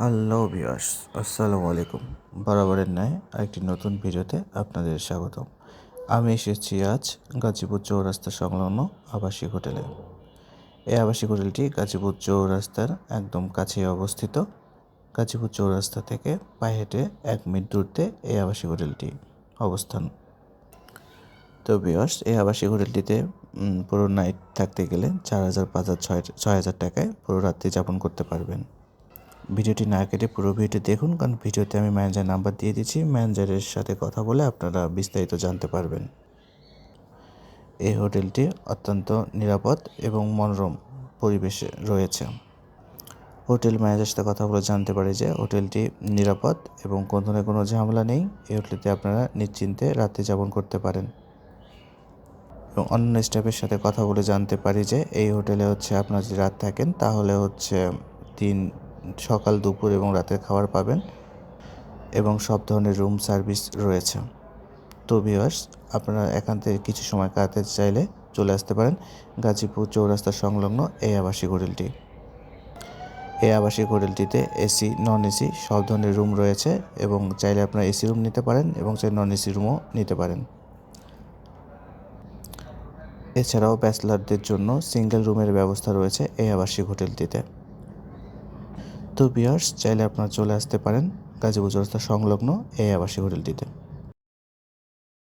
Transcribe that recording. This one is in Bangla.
হ্যালো ভিউয়ার্স আসসালামু আলাইকুম। বরাবরের ন্যায় আরেকটি নতুন ভিডিওতে আপনাদের স্বাগতম। আমি এসেছি আজ গাজীপুর চৌরাস্তা সংলগ্ন আবাসিক হোটেলে। এই আবাসিক হোটেলটি গাজীপুর চৌরাস্তার একদম কাছে অবস্থিত। গাজীপুর চৌরাস্তা থেকে পায়ে হেঁটে এক মিনিট দূরতে এই আবাসিক হোটেলটি অবস্থান। তো ভিউয়ার্স এই আবাসিক হোটেলটিতে পুরো নাইট থাকতে গেলে চার হাজার, পাঁচ হাজার, ছয় ছয় হাজার টাকায় পুরো রাত্রি যাপন করতে পারবেন। ভিডিওটি না কেটে পুরো ভিডিওটি দেখুন, কারণ ভিডিওতে আমি ম্যানেজার নাম্বার দিয়ে দিচ্ছি। ম্যানেজারের সাথে কথা বলে আপনারা বিস্তারিত জানতে পারবেন। এই হোটেলটি অত্যন্ত নিরাপদ এবং মনোরম পরিবেশে রয়েছে। হোটেল ম্যানেজারের সাথে কথা বলে জানতে পারি যে হোটেলটি নিরাপদ এবং কোনো ধরনের কোনো ঝামেলা নেই। এই হোটেলটিতে আপনারা নিশ্চিন্তে রাত্রি যাপন করতে পারেন। এবং অন্য স্টাফের সাথে কথা বলে জানতে পারি যে এই হোটেলে হচ্ছে আপনারা যদি রাত থাকেন, তাহলে হচ্ছে তিন সকাল, দুপুর এবং রাতের খাবার পাবেন এবং সব ধরনের রুম সার্ভিস রয়েছে। তো ভিউয়ার্স, আপনারা থেকে কিছু সময় কাটাতে চাইলে চলে আসতে পারেন গাজীপুর চৌরাস্তা সংলগ্ন এই আবাসিক হোটেলটি। এই আবাসিক হোটেলটিতে এসি নন এসি সব ধরনের রুম রয়েছে এবং চাইলে আপনারা এসি রুম নিতে পারেন এবং চাইলে নন এসি রুমও নিতে পারেন। এছাড়াও ব্যাচলারদের জন্য সিঙ্গেল রুমের ব্যবস্থা রয়েছে এই আবাসিক হোটেলটিতে। তো বিয়ার্স চাইলে আপনারা চলে আসতে পারেন গাজীপুর চৌরাস্তা সংলগ্ন এই আবাসিক হোটেলটিতে।